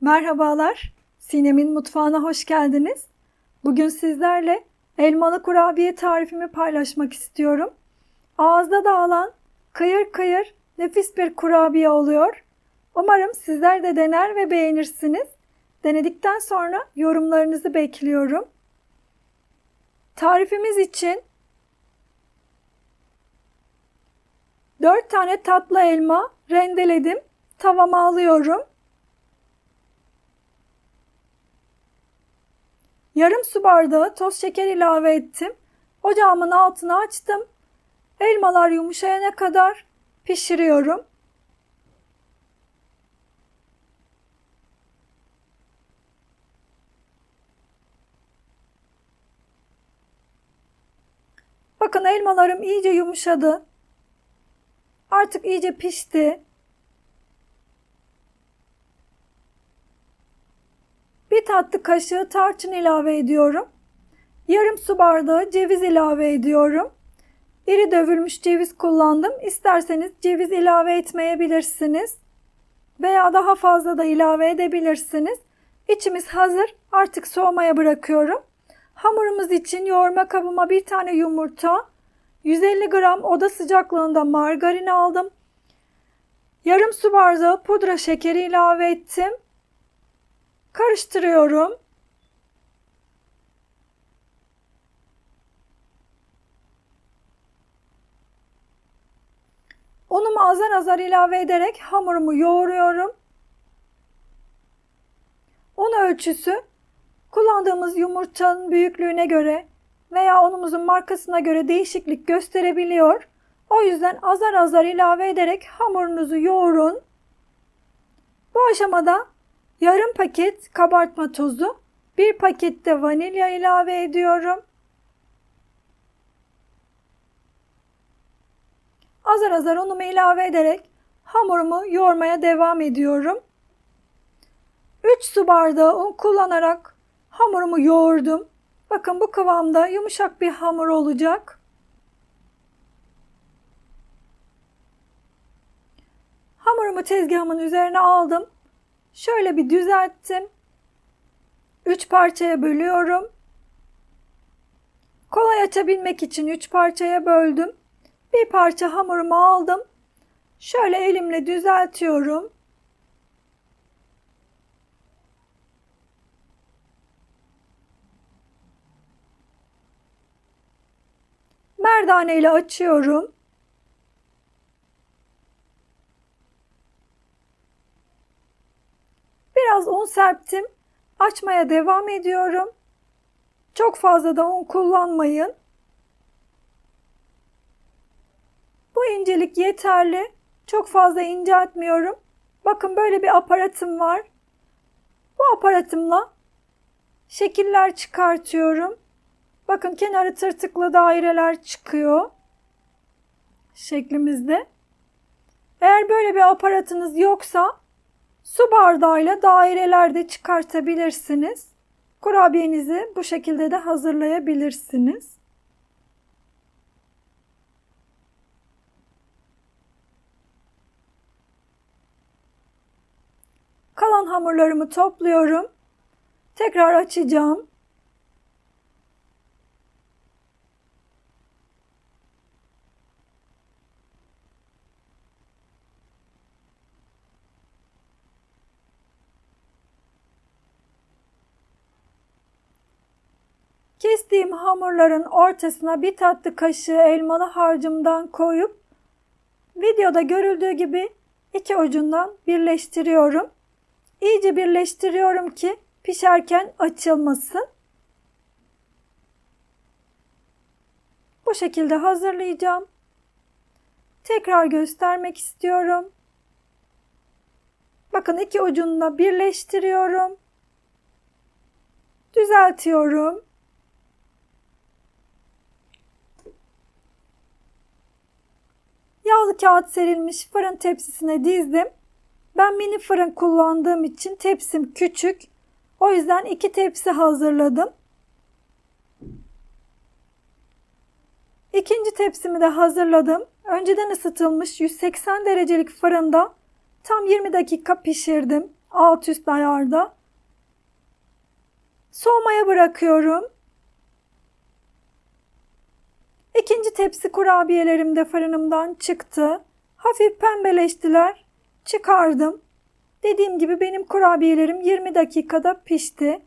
Merhabalar, Sinem'in mutfağına hoş geldiniz. Bugün sizlerle elmalı kurabiye tarifimi paylaşmak istiyorum. Ağızda dağılan kıyır kıyır nefis bir kurabiye oluyor. Umarım sizler de dener ve beğenirsiniz. Denedikten sonra yorumlarınızı bekliyorum. Tarifimiz için 4 tane tatlı elma rendeledim. Tavama alıyorum. Yarım su bardağı toz şeker ilave ettim. Ocağımın altını açtım. Elmalar yumuşayana kadar pişiriyorum. Bakın elmalarım iyice yumuşadı. Artık iyice pişti. Bir tatlı kaşığı tarçın ilave ediyorum. Yarım su bardağı ceviz ilave ediyorum. İri dövülmüş ceviz kullandım. İsterseniz ceviz ilave etmeyebilirsiniz. Veya daha fazla da ilave edebilirsiniz. İçimiz hazır. Artık soğumaya bırakıyorum. Hamurumuz için yoğurma kabıma bir tane yumurta, 150 gram oda sıcaklığında margarin aldım. Yarım su bardağı pudra şekeri ilave ettim. Karıştırıyorum. Unumu azar azar ilave ederek hamurumu yoğuruyorum. Un ölçüsü kullandığımız yumurtanın büyüklüğüne göre veya unumuzun markasına göre değişiklik gösterebiliyor. O yüzden azar azar ilave ederek hamurunuzu yoğurun. Bu aşamada yarım paket kabartma tozu, bir paket de vanilya ilave ediyorum. Azar azar unumu ilave ederek hamurumu yoğurmaya devam ediyorum. 3 su bardağı un kullanarak hamurumu yoğurdum. Bakın bu kıvamda yumuşak bir hamur olacak. Hamurumu tezgahımın üzerine aldım. Şöyle bir düzelttim. 3 parçaya bölüyorum. Kolay açabilmek için 3 parçaya böldüm. Bir parça hamurumu aldım. Şöyle elimle düzeltiyorum. Merdane ile açıyorum. Biraz un serptim. Açmaya devam ediyorum. Çok fazla da un kullanmayın. Bu incelik yeterli. Çok fazla inceltmiyorum. Bakın böyle bir aparatım var. Bu aparatımla şekiller çıkartıyorum. Bakın kenarı tırtıklı daireler çıkıyor. Şeklimizde. Eğer böyle bir aparatınız yoksa su bardağıyla daireler de çıkartabilirsiniz. Kurabiyenizi bu şekilde de hazırlayabilirsiniz. Kalan hamurlarımı topluyorum. Tekrar açacağım. Kestiğim hamurların ortasına bir tatlı kaşığı elmalı harcımdan koyup videoda görüldüğü gibi iki ucundan birleştiriyorum. İyice birleştiriyorum ki pişerken açılmasın. Bu şekilde hazırlayacağım. Tekrar göstermek istiyorum. Bakın iki ucunu birleştiriyorum. Düzeltiyorum. Yağlı kağıt serilmiş fırın tepsisine dizdim. Ben mini fırın kullandığım için tepsim küçük. O yüzden iki tepsi hazırladım. İkinci tepsimi de hazırladım. Önceden ısıtılmış 180 derecelik fırında tam 20 dakika pişirdim. alt üst ayarda. Soğumaya bırakıyorum. İkinci tepsi kurabiyelerim de fırınımdan çıktı. Hafif pembeleştiler. Çıkardım. Dediğim gibi benim kurabiyelerim 20 dakikada pişti.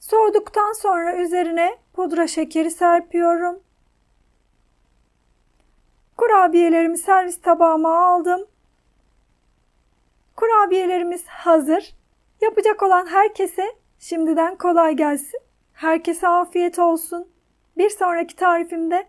Soğuduktan sonra üzerine pudra şekeri serpiyorum. Kurabiyelerimi servis tabağıma aldım. Kurabiyelerimiz hazır. Yapacak olan herkese şimdiden kolay gelsin. Herkese afiyet olsun. Bir sonraki tarifimde